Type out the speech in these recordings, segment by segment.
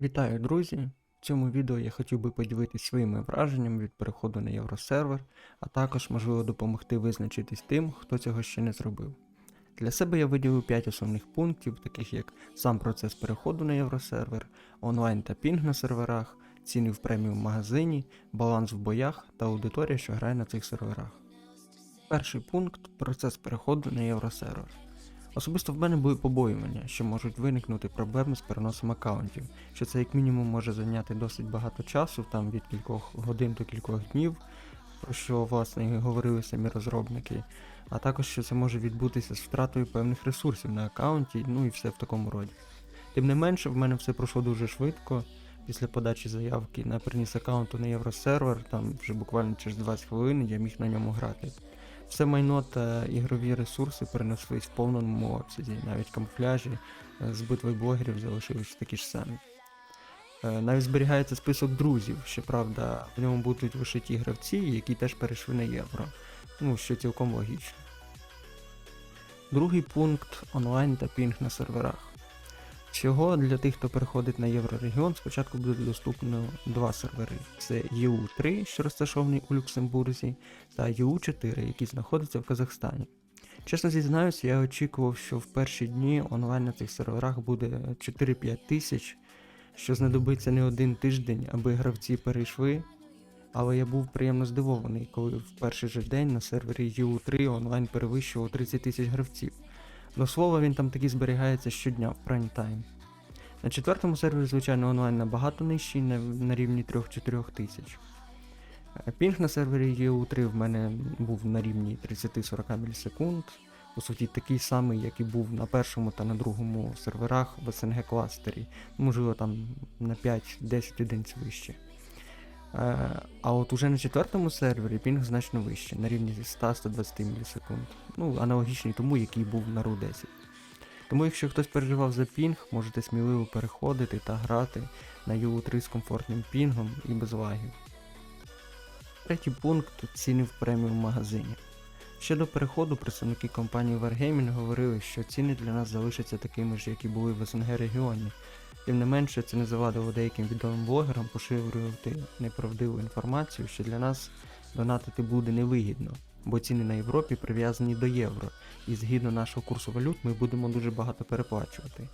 Вітаю, друзі! В цьому відео я хотів би поділитися своїми враженнями від переходу на євросервер, а також можливо допомогти визначитись тим, хто цього ще не зробив. Для себе я виділив 5 основних пунктів, таких як сам процес переходу на євросервер, онлайн та пінг на серверах, ціни в преміум магазині, баланс в боях та аудиторія, що грає на цих серверах. Перший пункт процес переходу на євросервер. Особисто в мене були побоювання, що можуть виникнути проблеми з переносом аккаунтів, що це як мінімум може зайняти досить багато часу, там від кількох годин до кількох днів, про що власне говорили самі розробники, а також що це може відбутися з втратою певних ресурсів на аккаунті, ну і все в такому роді. Тим не менше, в мене все пройшло дуже швидко. Після подачі заявки на приніс аккаунту на євросервер, там вже буквально через 20 хвилин я міг на ньому грати. Все майно та ігрові ресурси перенеслись в повному обсязі, навіть камуфляжі е, з битви блогерів залишились такі ж самі. Е, Навіть зберігається список друзів, щоправда, в ньому будуть лише ті гравці, які теж перейшли на євро. Ну, що цілком логічно. Другий пункт онлайн та пінг на серверах. Всього для тих, хто переходить на Єврорегіон, спочатку буде доступно два сервери: це EU3, що розташований у Люксембурзі, та EU4, який знаходиться в Казахстані. Чесно зізнаюся, я очікував, що в перші дні онлайн на цих серверах буде 4-5 тисяч, що знадобиться не один тиждень, аби гравці перейшли. Але я був приємно здивований, коли в перший же день на сервері EU3 онлайн перевищував 30 тисяч гравців. До слова, він там таки зберігається щодня в прайм-тайм. На четвертому сервері, звичайно, онлайн набагато нижчий, на, на рівні 3-4 тисяч. Е, Пінг на сервері EU3 в мене був на рівні 30-40 мілісекунд. По суті, такий самий, як і був на першому та на другому серверах в СНГ кластері. Можливо, там на 5-10 одиниць вище. Е, А от уже на четвертому сервері пінг значно вищий, на рівні 100-120 мілісекунд. Ну, аналогічний тому, який був на RU 10. Тому якщо хтось переживав за пінг, можете сміливо переходити та грати на U3 з комфортним пінгом і без лагів. Третій пункт ціни в преміум магазині. Ще до переходу представники компанії Wargaming говорили, що ціни для нас залишаться такими ж, як і були в СНГ регіоні. Тим не менше, це не завадило деяким відомим блогерам поширювати неправдиву інформацію, що для нас донатити буде невигідно, бо ціни на Європі прив'язані до євро, і згідно нашого курсу валют ми будемо дуже багато переплачувати. Е,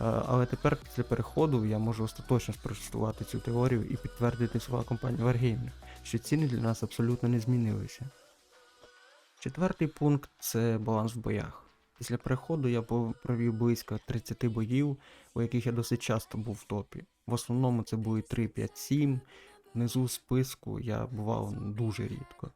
Але тепер після переходу я можу остаточно спростувати цю теорію і підтвердити слова компанії Wargaming, що ціни для нас абсолютно не змінилися. Четвертий пункт це баланс в боях. Після переходу я провів близько 30 боїв, у яких я досить часто був в топі. В основному це були 3, 5, 7. Внизу списку я бував дуже рідко.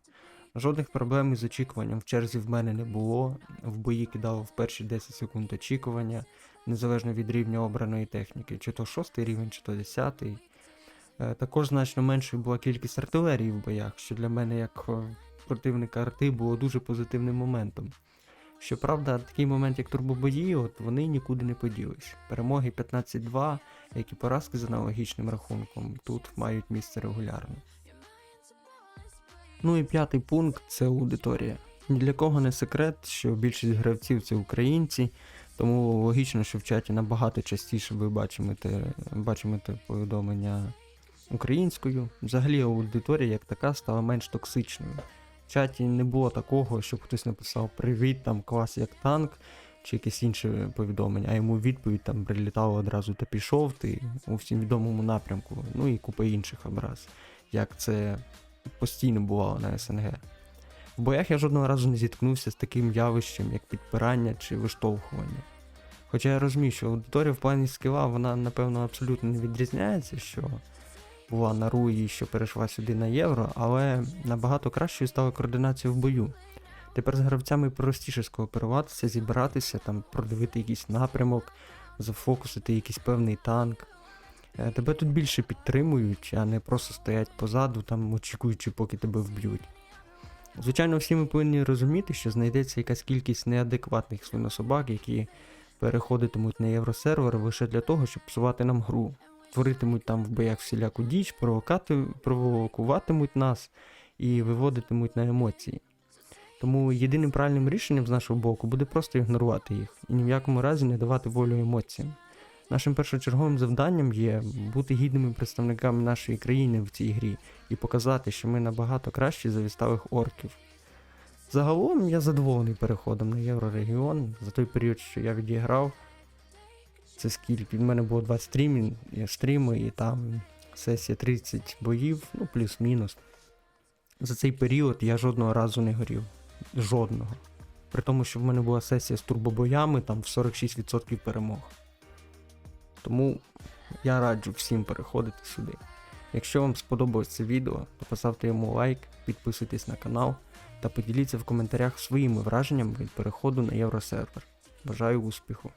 Жодних проблем із очікуванням в черзі в мене не було. В бої кидало в перші 10 секунд очікування, незалежно від рівня обраної техніки, чи то 6 рівень, чи то 10. Е, Також значно меншою була кількість артилерії в боях, що для мене як е, противника арти було дуже позитивним моментом. Щоправда, такий момент, як турбобої, от вони нікуди не поділись. Перемоги 15-2, як і поразки з аналогічним рахунком, тут мають місце регулярно. Ну і п'ятий пункт це аудиторія. Ні для кого не секрет, що більшість гравців це українці, тому логічно, що в чаті набагато частіше ви бачите, бачите повідомлення українською. Взагалі аудиторія як така стала менш токсичною. В чаті не було такого, щоб хтось написав Привіт, там клас як танк, чи якесь інше повідомлення, а йому відповідь там прилітало одразу та пішов ти у всім відомому напрямку, ну і купа інших образ, як це постійно бувало на СНГ. В боях я жодного разу не зіткнувся з таким явищем, як підпирання чи виштовхування. Хоча я розумію, що аудиторія в плані скіла, вона, напевно, абсолютно не відрізняється, що була на Руї, що перейшла сюди на євро, але набагато кращою стала координація в бою. Тепер з гравцями простіше скооперуватися, зібратися, там, продивити якийсь напрямок, зафокусити якийсь певний танк. Е, Тебе тут більше підтримують, а не просто стоять позаду, там, очікуючи, поки тебе вб'ють. Звичайно, всі ми повинні розуміти, що знайдеться якась кількість неадекватних свинособак, які переходитимуть на євросервер лише для того, щоб псувати нам гру творитимуть там в боях всіляку діч, провокуватимуть нас і виводитимуть на емоції. Тому єдиним правильним рішенням з нашого боку буде просто ігнорувати їх і ні в якому разі не давати волю емоціям. Нашим першочерговим завданням є бути гідними представниками нашої країни в цій грі і показати, що ми набагато кращі за відставих орків. Загалом я задоволений переходом на Єврорегіон за той період, що я відіграв. Це скільки? В мене було 20 стрімів, стріми, і там сесія 30 боїв, ну плюс-мінус. За цей період я жодного разу не горів. Жодного. При тому, що в мене була сесія з турбобоями, там в 46% перемог. Тому я раджу всім переходити сюди. Якщо вам сподобалось це відео, то поставте йому лайк, підписуйтесь на канал та поділіться в коментарях своїми враженнями від переходу на євросервер. Бажаю успіху!